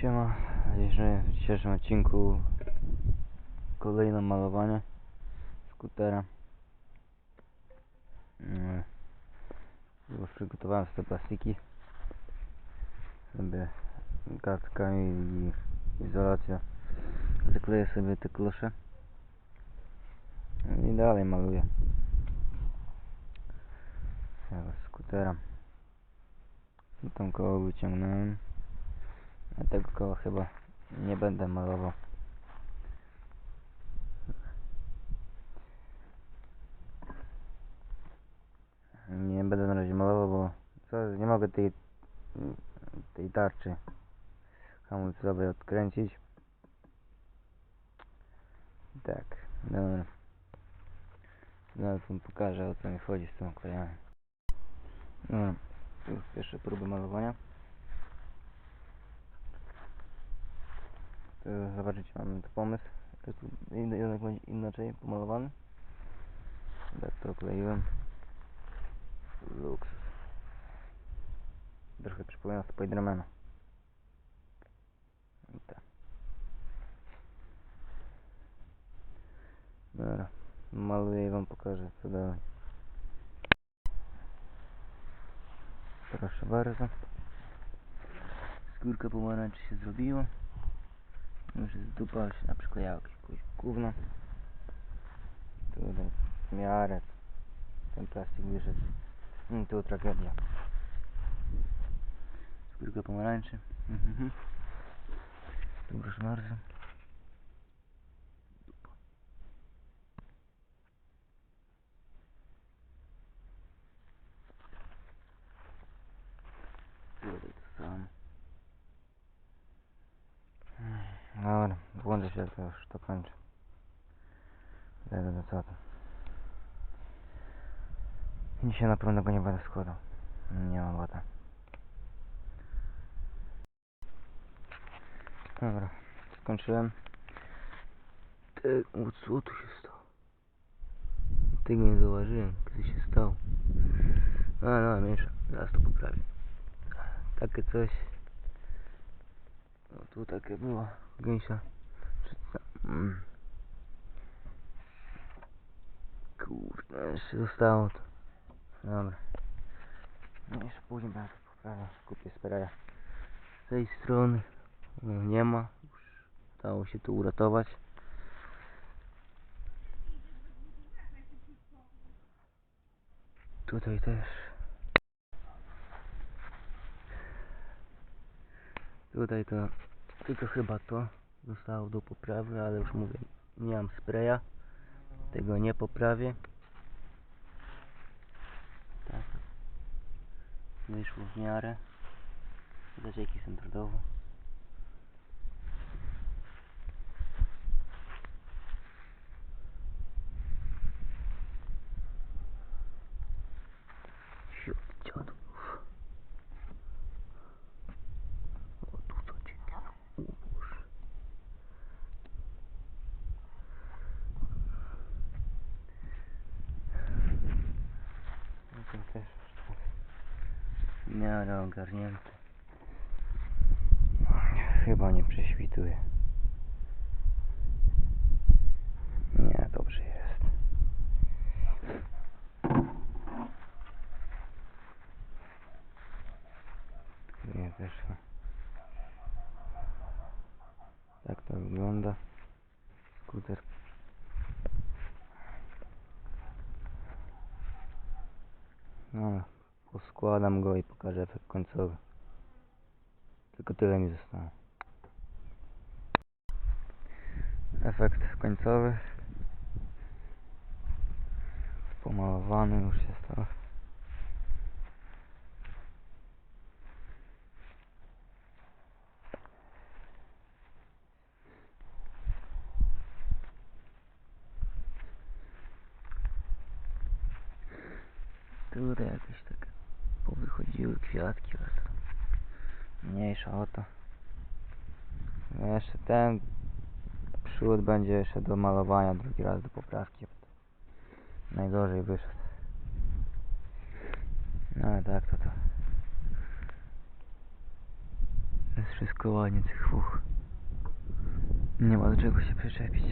Siema, w dzisiejszym odcinku kolejne malowanie skutera. Mm, Już przygotowałem sobie plastiki, sobie kartka i izolacja. Zakleję sobie te klosze i dalej maluję. Skutera. Tą koło wyciągnąłem. A tego chyba nie będę malował. Nie będę na razie malował, bo co, nie mogę tej, tej tarczy hamulcowej odkręcić. Tak, dobra. Zaraz wam pokażę o co mi chodzi z tym oklejaniem. Dobra, już pierwsze próby malowania. Zobaczycie, mamy tu pomysł. To tu jednak będzie inaczej pomalowany. Tak to okleiłem. Luksus. Trochę przypomina Spidermana. Tak. Dobra. Maluję i wam pokażę co dalej. Proszę bardzo. Skórka pomarańczy się zrobiła. Dupa, już się naprzyklejało jakieś gówno. Tutaj w miarę ten plastik wyszedł. Mm, tu tragedia. Skórka pomarańczy. Mhm. Tu proszę bardzo. Tutaj to samo. Dobra, się, to już to kończę. Zajdę do co. Dzisiaj na pewno go nie będę składał. Nie mam wody. Dobra, skończyłem. Ty, co tu się stało? Tego nie zauważyłem, co się stało. A, no, mniejsza, zaraz to poprawię. Takie coś. No tu takie było, gęsia. Czy co? Mm. Kurde, jeszcze zostało to. Dobra. No jeszcze później będę to poprawiał. Kupię spraya. Z tej strony no, nie ma. Już udało się to uratować. Tutaj też. Tutaj to tylko chyba to zostało do poprawy, ale już mówię, nie mam spraya. Tego nie poprawię. Tak. Wyszło w miarę. Widać jaki dziadów. O tu co ciekawe. O Boże. No to też już tak w miarę ogarnięte. Chyba nie prześwituje. Nie, dobrze jest. Nie też. Tak to wygląda. Skuter. No, poskładam go i pokażę efekt końcowy. Tylko tyle mi zostało. Efekt końcowy. Pomalowany już jest to. Tutaj jakieś tak powychodziły kwiatki, to mniejsza o to. No jeszcze ten przód będzie jeszcze do malowania drugi raz do poprawki. Najgorzej wyszedł. No ale tak to to. Jest Wszystko ładnie tych dwóch. Nie ma do czego się przyczepić.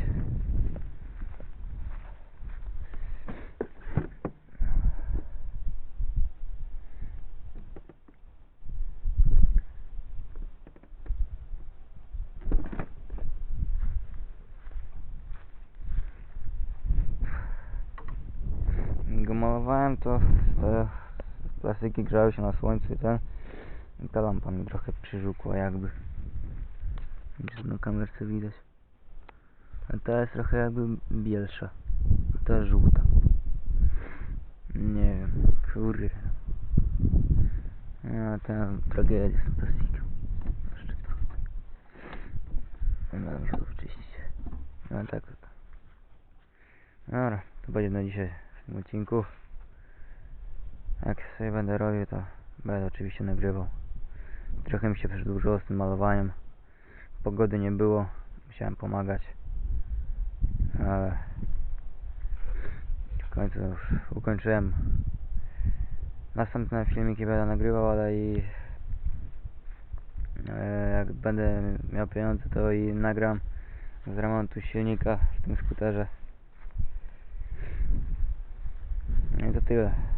Go malowałem to te plastyki grzały się na słońcu i ten. I ta lampa mi trochę przyżukła jakby. Widzisz, na kamerce widać. A ta jest trochę jakby bielsza. A ta żółta. Nie wiem kurde. A ta tragedia z plastikiem. No muszę to wyczyścić. No tak. Dobra, to będzie na dzisiaj w tym odcinku. Jak sobie będę robił, to będę oczywiście nagrywał. Trochę mi się przedłużyło z tym malowaniem. Pogody nie było, musiałem pomagać. Ale w końcu już ukończyłem. Następne filmiki będę nagrywał, ale i e, jak będę miał pieniądze, to i nagram z remontu silnika w tym skuterze. No i to tyle.